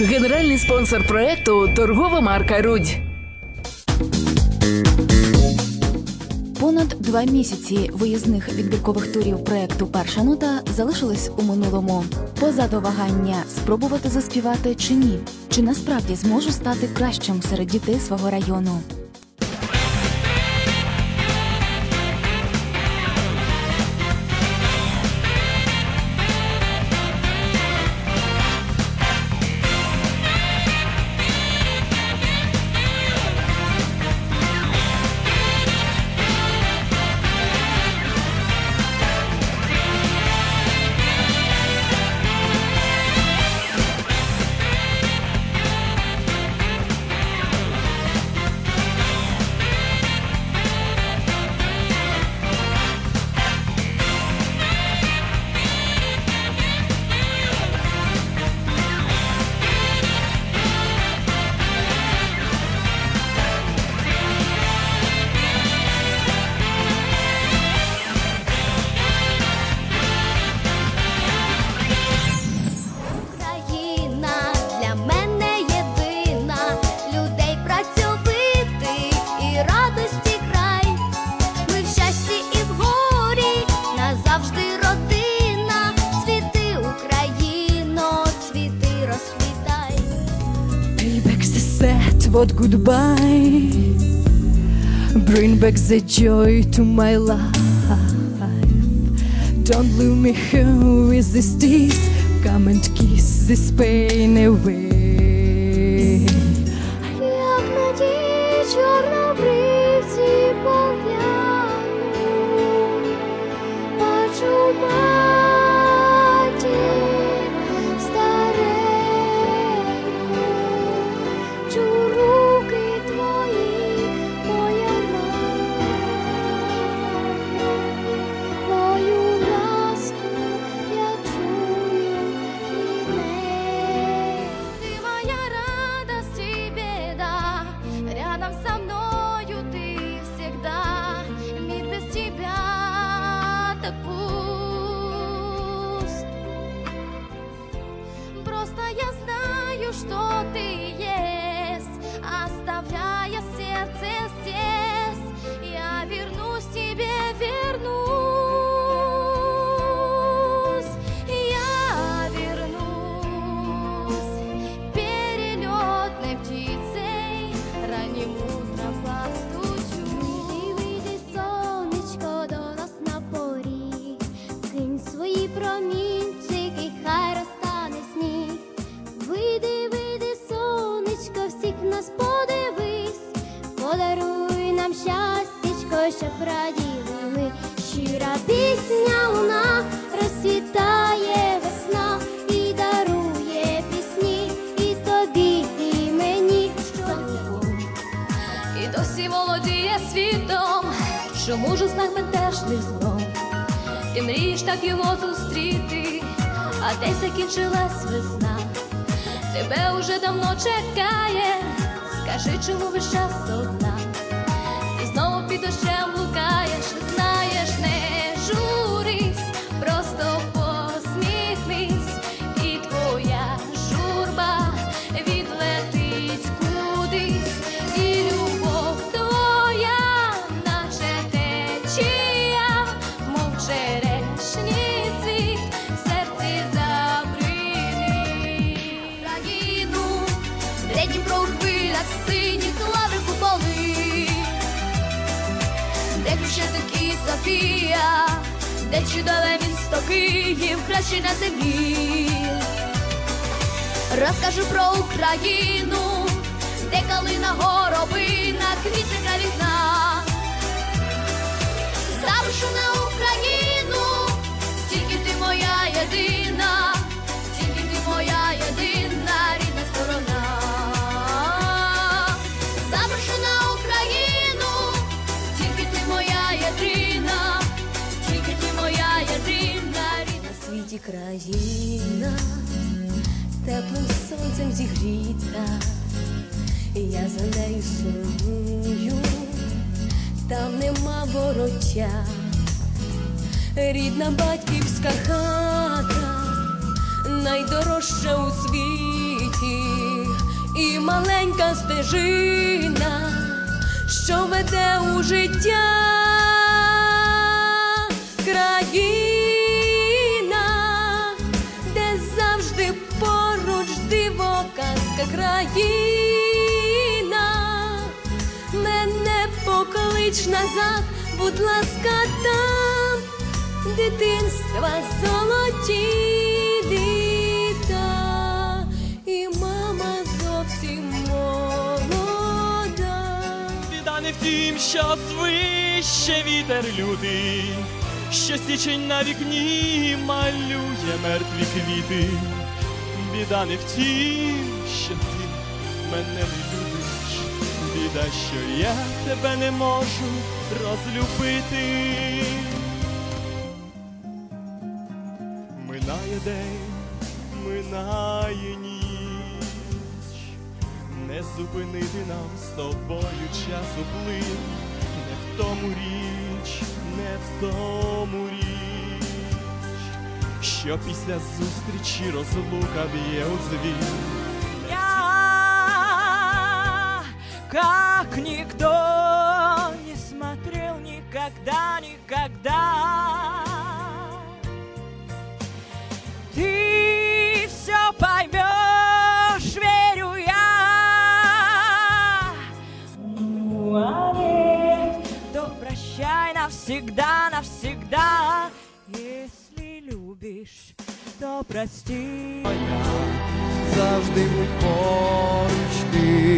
Генеральний спонсор проекту торгова марка Рудь. Понад два місяці виїзних відбіркових турів проекту Перша нота залишились у минулому. Позаду вагання спробувати заспівати чи ні, чи насправді зможу стати кращим серед дітей свого району. Word goodbye. Bring back the joy to my life. Don't leave me here with these tears. Come and kiss this pain away. Щоб раділи ми. Щира пісня луна розцвітає весна і дарує пісні, і тобі, і мені. Сонце і досі володіє світом, чому ж знак бентежних знов? Ти мрієш так його зустріти, а десь закінчилась весна. Тебе уже давно чекає, скажи, чому весь час одна? Де чудове місто Київ, краще на землі. Розкажу про Україну, де калина горобина, квітника вікна. Зарушу на Країна, теплим сонцем зігріта, я за нею сумую, там нема вороття, рідна батьківська хата, найдорожча у світі, і маленька стежина, що веде у життя. Країна, казка країна, мене поклич назад, будь ласка, там дитинства золоті літа, і мама зовсім молода. Біда не в що свище вітер лютий, що січень на вікні малює мертві квіти. Біда не в мене не любиш, біда, що я тебе не можу розлюбити. Минає день, минає ніч, не зупинити нам з тобою часу плин, не в тому річ, не в тому річ, що після зустрічі розлука б'є у дзвін. Как никто не смотрел никогда, никогда. Ты все поймешь, верю я. Нет, то прощай навсегда, навсегда. Если любишь, то прости. завжди будь поруч ти,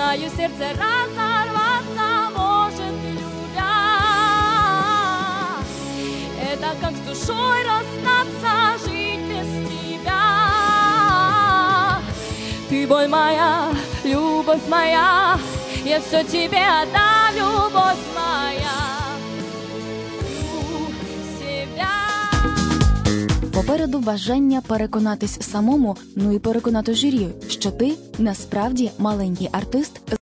Знаю, сердце разорваться может, любя. Это как с душой расстаться, жить без тебя. Ты боль моя, любовь моя Я все тебе отдам, любовь моя Попереду бажання переконатись самому, ну і переконати журі, що ти насправді маленький артист